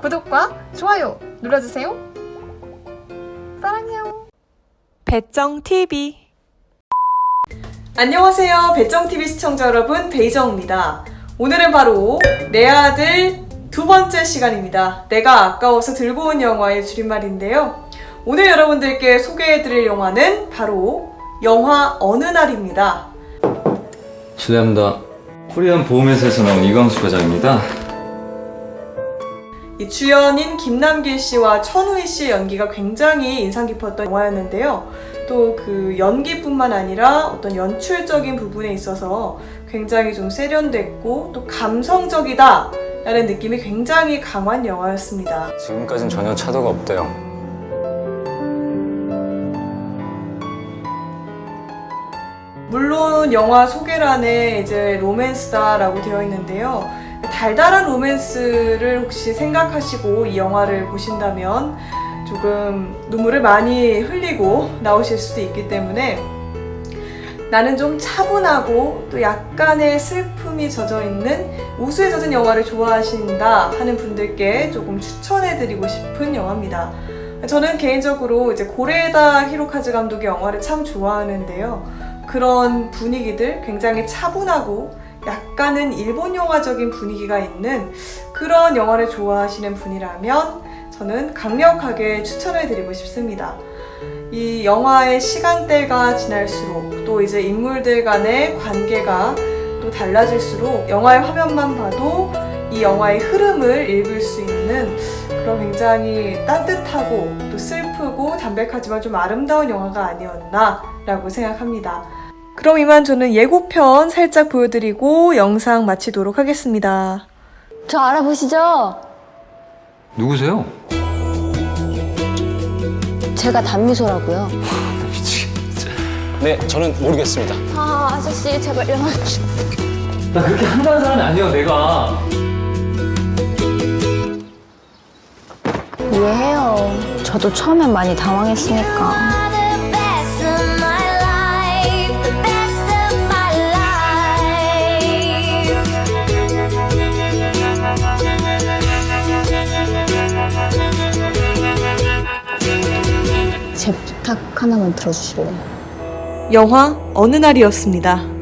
구독과 좋아요 눌러주세요. 사랑해요. 배정 TV 안녕하세요. 배정 TV 시청자 여러분, 베이정입니다. 오늘은 바로 내 아들 두 번째 시간입니다. 내가 아까워서 들고 온 영화의 줄임말인데요. 오늘 여러분들께 소개해드릴 영화는 바로 영화 어느 날입니다. 실례합니다. 코리안 보험회사에서 나온 이광수 과장입니다. 이 주연인 김남길 씨와 천우희 씨의 연기가 굉장히 인상 깊었던 영화였는데요. 또 그 연기뿐만 아니라 어떤 연출적인 부분에 있어서 굉장히 좀 세련됐고 또 감성적이다 라는 느낌이 굉장히 강한 영화였습니다. 지금까진 전혀 차도가 없대요. 물론 영화 소개란에 이제 로맨스다라고 되어 있는데요. 달달한 로맨스를 혹시 생각하시고 이 영화를 보신다면 조금 눈물을 많이 흘리고 나오실 수도 있기 때문에 나는 좀 차분하고 또 약간의 슬픔이 젖어 있는 우수에 젖은 영화를 좋아하신다 하는 분들께 조금 추천해드리고 싶은 영화입니다. 저는 개인적으로 이제 고레다 히로카즈 감독의 영화를 참 좋아하는데요. 그런 분위기들 굉장히 차분하고 약간은 일본 영화적인 분위기가 있는 그런 영화를 좋아하시는 분이라면 저는 강력하게 추천을 드리고 싶습니다. 이 영화의 시간대가 지날수록 또 이제 인물들 간의 관계가 또 달라질수록 영화의 화면만 봐도 이 영화의 흐름을 읽을 수 있는 그런 굉장히 따뜻하고 또 슬프고 담백하지만 좀 아름다운 영화가 아니었나라고 생각합니다. 그럼 이만 저는 예고편 살짝 보여드리고 영상 마치도록 하겠습니다. 저 알아보시죠? 누구세요? 제가 단미소라고요. 미치겠다. 네, 저는 모르겠습니다. 아, 아저씨 제발 영화 나 그렇게 한다는 사람이 아니야, 내가. 이해해요. 저도 처음엔 많이 당황했으니까. 제 부탁 하나만 들어주실래요? 영화 어느 날이었습니다.